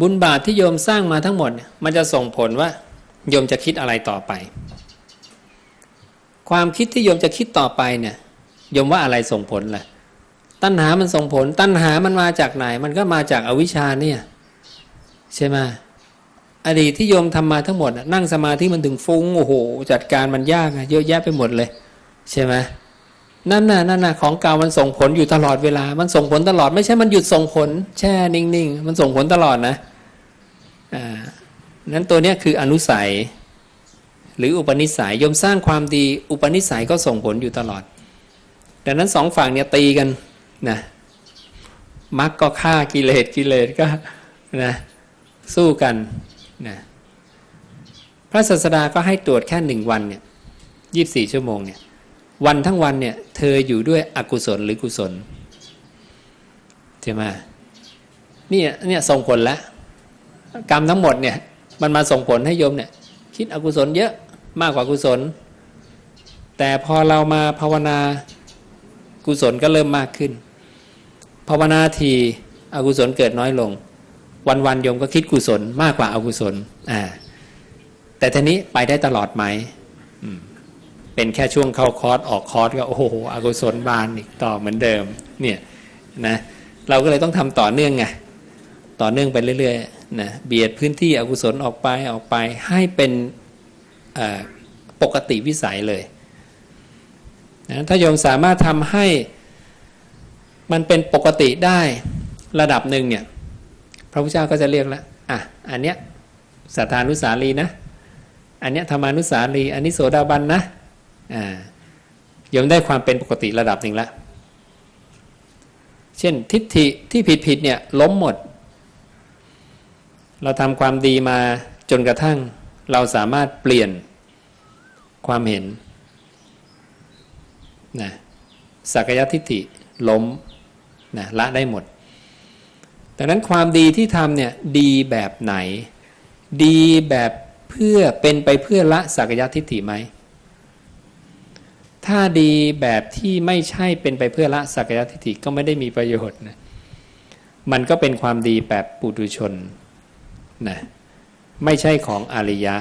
บุญบาปที่โยมสร้างมาทั้งหมด มันจะส่งผลว่า โยมจะคิดอะไรต่อไป ความคิดที่โยมจะคิดต่อไปเนี่ยโยมว่าอะไรส่งผลล่ะ ตัณหามันส่งผล ตัณหามันมาจากไหน มันก็มาจากอวิชชาเนี่ย ใช่ไหมอดีตที่โยมทำมาทั้งหมดนั่งสมาธิมันถึงฟุ้งโอ้โหจัดการมันยากอะเยอะแยะไปหมดเลย ใช่ไหม นั่นน่ะนั่นน่ะของเก่ามันส่งผลอยู่ตลอดเวลา มันส่งผลตลอดไม่ใช่มันหยุดส่งผล แช่นิ่งๆ มันส่งผลตลอดนะอ่านั้นตัวเนี้ยคืออนุสัย หรืออุปนิสัยยมสร้างความดี อุปนิสัยก็ส่งผลอยู่ตลอด ดังนั้นสองฝั่งเนี่ยตีกันนะมรรคก็ฆ่ากิเลสกิเลสก็นะสู้กันนะพระศาสดาก็ให้ตรวจแค่หนึ่งวันเนี่ยยีิบสี่ชั่วโมงเนี่ย วันทั้งวันเนี่ย เธออยู่ด้วยอกุศลหรือกุศลใช่ไหมเนี่ยเนี่ยส่งผลแล้วกรรมทั้งหมดเนี่ย มันมาส่งผลให้โยมเนี่ย คิดอกุศลเยอะมากกว่ากุศล แต่พอเรามาภาวนากุศลก็เริ่มมากขึ้น ภาวนาทีอกุศลเกิดน้อยลง วันวันๆโยมก็คิดกุศลมากกว่าอากุศล อ่า แต่ทีนี้ไปได้ตลอดไหมอืม เป็นแค่ช่วงเข้าคอร์สออกคอร์สก็โอ้โหอกุศลบานอีกต่อเหมือนเดิมเนี่ยนะเราก็เลยต้องทำต่อเนื่องไงต่อเนื่องไปเรื่อยๆนะเบียดพื้นที่อกุศลออกไปออกไปให้เป็นปกติวิสัยเลยนะถ้าโยมสามารถทำให้มันเป็นปกติได้ระดับหนึ่งเนี่ยพระพุทธเจ้าก็จะเรียกแล้วอะอันเนี้ยสัทธานุสารีนะ อันเนี้ยธรรมานุสารีอันนี้โสดาบันนะ โยมได้ความเป็นปกติระดับหนึ่งแล้วเช่นทิฏฐิที่ผิดผิดเนี่ยล้มหมด เราทำความดีมาจนกระทั่ง เราสามารถเปลี่ยนความเห็นนะสักยทิฏฐิล้มนะละได้หมด ดังนั้นความดีที่ทำเนี่ยดีแบบไหน ดีแบบเพื่อเป็นไปเพื่อละสักยทิฏฐิไหม ถ้าดีแบบที่ไม่ใช่เป็นไปเพื่อละสักยทิฏฐิก็ไม่ได้มีประโยชน์นะมันก็เป็นความดีแบบปุถุชนนะไม่ใช่ของอริยะ